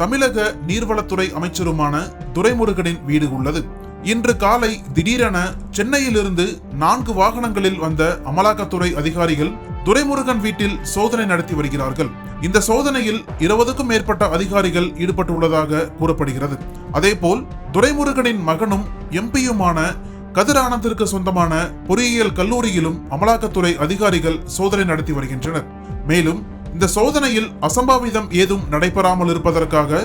தமிழக நீர்வளத்துறை அமைச்சருமான துரைமுருகனின் வீடு உள்ளது. இன்று காலை திடீரென சென்னையிலிருந்து நான்கு வாகனங்களில் வந்த அமலாக்கத்துறை அதிகாரிகள் துரைமுருகன் வீட்டில் சோதனை நடத்தி வருகிறார்கள். இந்த சோதனையில் இருபதுக்கும் மேற்பட்ட அதிகாரிகள் ஈடுபட்டுள்ளதாக கூறப்படுகிறது. அதேபோல் துரைமுருகனின் மகனும் எம்பியுமான கதிர் ஆனந்திற்கு சொந்தமான பொறியியல் கல்லூரியிலும் அமலாக்கத்துறை அதிகாரிகள் சோதனை நடத்தி வருகின்றனர். மேலும் இந்த சோதனையில் அசம்பாவிதம் ஏதும் நடைபெறாமல் இருப்பதற்காக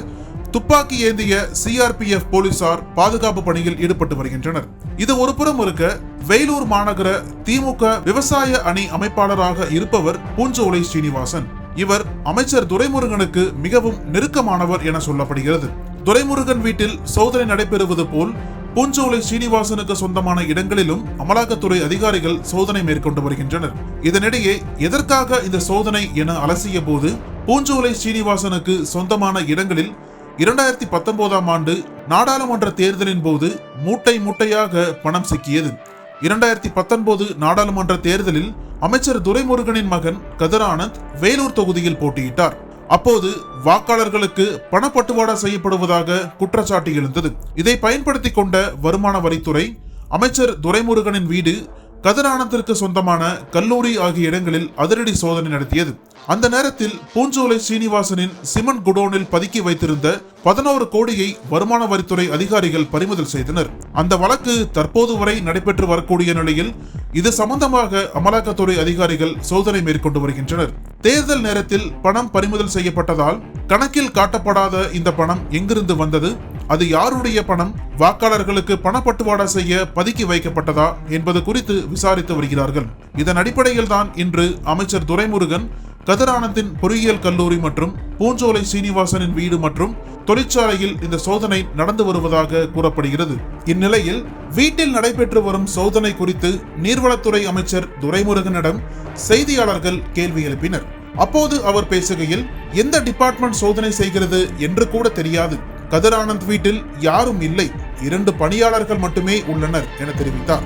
துப்பாக்கி ஏந்திய சிஆர்பிஎஃப் போலீசார் பாதுகாப்பு பணியில் ஈடுபட்டு வருகின்றனர். இது ஒருபுறம் இருக்க வேலூர் மாநகர திமுக விவசாய அணி அமைப்பாளராக இருப்பவர் பூஞ்சோலை ஸ்ரீனிவாசன். இவர் அமைச்சர் துரைமுருகனுக்கு மிகவும் நெருக்கமானவர் என சொல்லப்படுகிறது. துரைமுருகன் வீட்டில் சோதனை நடைபெறுவது போல் பூஞ்சோலை ஸ்ரீனிவாசனுக்கு சொந்தமான இடங்களிலும் அமலாக்கத்துறை அதிகாரிகள் சோதனை மேற்கொண்டு வருகின்றனர். இதனிடையே எதற்காக இந்த சோதனை என அலசிய போது பூஞ்சோலை ஸ்ரீனிவாசனுக்கு சொந்தமான இடங்களில் இரண்டாயிரத்தி பத்தொன்பதாம் ஆண்டு நாடாளுமன்ற தேர்தலின் போது மூட்டை மூட்டையாக பணம் சிக்கியது. இரண்டாயிரத்தி பத்தொன்பது நாடாளுமன்ற தேர்தலில் அமைச்சர் துரைமுருகனின் மகன் கதிரானந்த் வேலூர் தொகுதியில் போட்டியிட்டார். அப்போது வாக்காளர்களுக்கு பணப்பட்டுவாடா செய்யப்படுவதாக குற்றச்சாட்டு எழுந்தது. இதை பயன்படுத்தி கொண்ட வருமான வரித்துறை அமைச்சர் துரைமுருகனின் வீடு கதிரானத்திற்கு சொந்தமான கல்லூரி ஆகிய இடங்களில் அதிரடி சோதனை நடத்தியது. அந்த நேரத்தில் பூஞ்சோலை சீனிவாசனின் சிமெண்ட் குடோனில் பதுக்கி வைத்திருந்த பதினோரு கோடியை வருமான வரித்துறை அதிகாரிகள் பறிமுதல் செய்தனர். அந்த வழக்கு தற்போது வரை நடைபெற்று வரக்கூடிய நிலையில் இது சம்பந்தமாக அமலாக்கத்துறை அதிகாரிகள் சோதனை மேற்கொண்டு வருகின்றனர். தேர்தல் நேரத்தில் பணம் பறிமுதல் செய்யப்பட்டதால் கணக்கில் காட்டப்படாத இந்த பணம் எங்கிருந்து வந்தது? அது யாருடைய பணம்? வாக்காளர்களுக்கு பணப்பட்டுவாடா செய்ய பதுக்கி வைக்கப்பட்டதா என்பது குறித்து விசாரித்து வருகிறார்கள். இதன் அடிப்படையில் தான் இன்று அமைச்சர் துரைமுருகன் கதிரானந்தின் பொறியியல் கல்லூரி மற்றும் பூஞ்சோலை சீனிவாசனின் வீடு மற்றும் தொழிற்சாலையில் இந்த சோதனை நடந்து வருவதாக கூறப்படுகிறது. இந்நிலையில் வீட்டில் நடைபெற்று வரும் சோதனை குறித்து நீர்வளத்துறை அமைச்சர் துரைமுருகனிடம் செய்தியாளர்கள் கேள்வி எழுப்பினர். அப்போது அவர் பேசுகையில் எந்த டிபார்ட்மெண்ட் சோதனை செய்கிறது? என்று கூட தெரியாது. கதிரானந்த் வீட்டில் யாரும் இல்லை. இரண்டு பணியாளர்கள் மட்டுமே உள்ளனர் என தெரிவித்தார்.